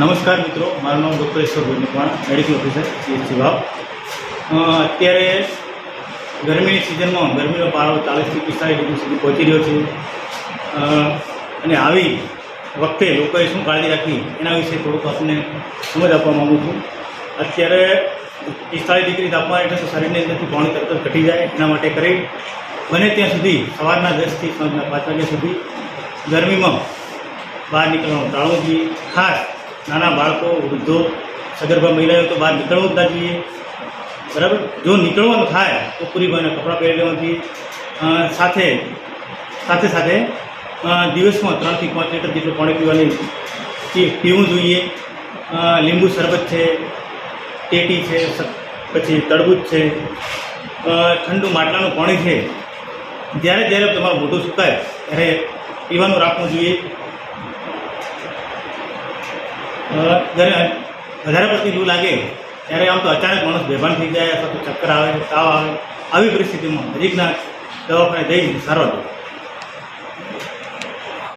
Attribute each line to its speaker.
Speaker 1: નમસ્કાર મિત્રો, મારું નામ ડૉક્ટર ઈશ્વર મકવાણા મેડિકલ ઓફિસર સીએચસી ભાવ અત્યારે ગરમીની સિઝનમાં ગરમીનો પારો ચાલીસથી પિસ્તાળીસ ડિગ્રી સુધી પહોંચી રહ્યો છે. અને આવી વખતે લોકોએ શું કાળજી રાખવી, એના વિશે થોડુંક આપને સમજ આપવા માગું છું. અત્યારે પિસ્તાળીસ ડિગ્રી તાપમાન એટલે તો શરીરની અંદરથી પાણી તરત ઘટી જાય, એના માટે કરી બને ત્યાં સુધી સવારના દસથી સાંજના પાંચ વાગ્યા સુધી ગરમીમાં બહાર નીકળવાનું ટાળવું જોઈએ. ખાસ નાના બાળકો, વૃદ્ધો, સગર્ભા મહિલાઓ તો બહાર નીકળવું જ ના જોઈએ. બરાબર? જો નીકળવાનું થાય, તો પૂરી ભાઈને કપડાં પહેરી લેવાથી સાથે સાથે સાથે દિવસમાં ત્રણથી પાંચ લીટર જેટલું પાણી પીવાની પીવું જોઈએ. લીંબુ શરબત છે, ટેટી છે પછી તરબૂચ છે. ઠંડુ માટલાનું પાણી છે. જ્યારે જ્યારે તમારું મોઢું સુકાય, ત્યારે પીવાનું રાખવું જોઈએ. જ્યારે વધારે પડતી લૂ લાગે, ત્યારે આમ તો અચાનક માણસ બેભાન થઈ જાય, અથવા તો ચક્કર આવે, તાવ આવે. આવી પરિસ્થિતિમાં નજીકના દવાખાને જઈ સારવાર